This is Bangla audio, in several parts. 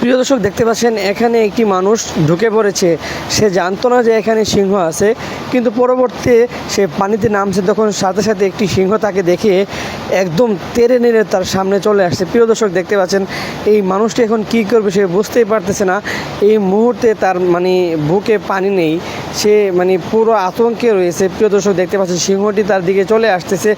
প্রিয় দর্শক, দেখতে পাচ্ছেন, এখানে একটি মানুষ ঢুকে পড়েছে। সে জানতো না যে এখানে সিংহ আছে, কিন্তু পরবর্তীতে সে পানিতে নামছে তখন সাথে সাথে একটি সিংহ তাকে দেখে একদম তেরে নেড়ে তার সামনে চলে আসছে। প্রিয় দর্শক, দেখতে পাচ্ছেন, এই মানুষটি এখন কি করবে সে বুঝতেই পারতেছে না। এই মুহূর্তে তার মানে বুকে পানি নেই, সে মানে পুরো আতঙ্কে রয়েছে। প্রিয় দর্শক, দেখতে পাচ্ছেন, সিংহটি তার দিকে চলে আসতেছে।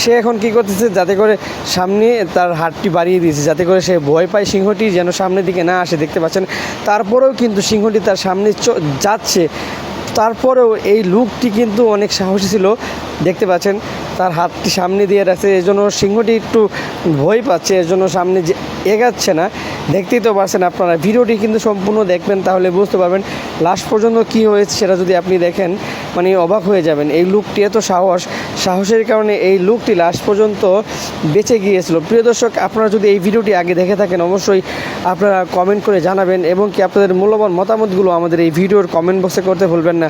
সে এখন কি করতেছে, যাতে করে সামনে তার হাতটি বাড়িয়ে দিয়েছে, যাতে করে সে ভয় পায় সিংহটি যেন সামনের দিকে না আসে, দেখতে পাচ্ছেন। তারপরেও কিন্তু সিংহটি তার সামনে যাচ্ছে। তারপরেও এই লুকটি কিন্তু অনেক সাহসী ছিল, দেখতে পাচ্ছেন। তার হাতটি সামনে দিয়ে রাখছে, এজন্য জন্য সিংহটি একটু ভয় পাচ্ছে, এজন্য জন্য সামনে যে এগাচ্ছে না। দেখতেই তো পারছেন আপনারা। ভিডিওটি কিন্তু সম্পূর্ণ দেখবেন, তাহলে বুঝতে পারবেন লাস্ট পর্যন্ত কি হয়েছে সেটা যদি আপনি দেখেন মানে অবাক হয়ে যাবেন। এই লুকটি এত সাহস, সাহসের কারণে এই লুকটি লাস্ট পর্যন্ত বেঁচে গিয়েছিল। প্রিয় দর্শক, আপনারা যদি এই ভিডিওটি আগে দেখে থাকেন, অবশ্যই আপনারা কমেন্ট করে জানাবেন এবং কি আপনাদের মূল্যবান মতামতগুলো আমাদের এই ভিডিওর কমেন্ট বক্সে করতে ভুলবেন না।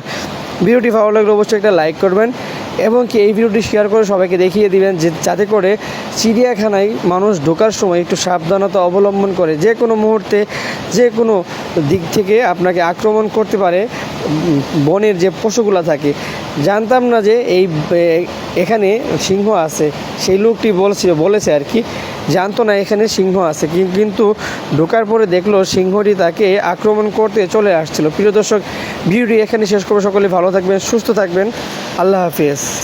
ভিডিওটি ভালো লাগলে অবশ্যই একটা লাইক করবেন। এবং কি এই ভিডিওটি শেয়ার করে সবাইকে দেখিয়ে দিবেন যে যাতে করে চিড়িয়াখানায় মানুষ ঢোকার সময় একটু সাবধানতা অবলম্বন করে। যে কোনো মুহূর্তে, যে কোনো দিক থেকে আপনাকে আক্রমণ করতে পারে বনের যে পশুগুলা থাকে। জানতাম না যে এই এখানে সিংহ আছে। সেই লোকটি বলছে, বলেছে আর কি, জানতো না এখানে সিংহ আছে। কিন্তু ঢোকার পরে দেখল সিংহটি তাকে আক্রমণ করতে চলে আসছিল। প্রিয় দর্শক, ভিডিওটি এখানে শেষ করব। সকলে ভালো থাকবেন, সুস্থ থাকবেন। আল্লাহ হাফিজ।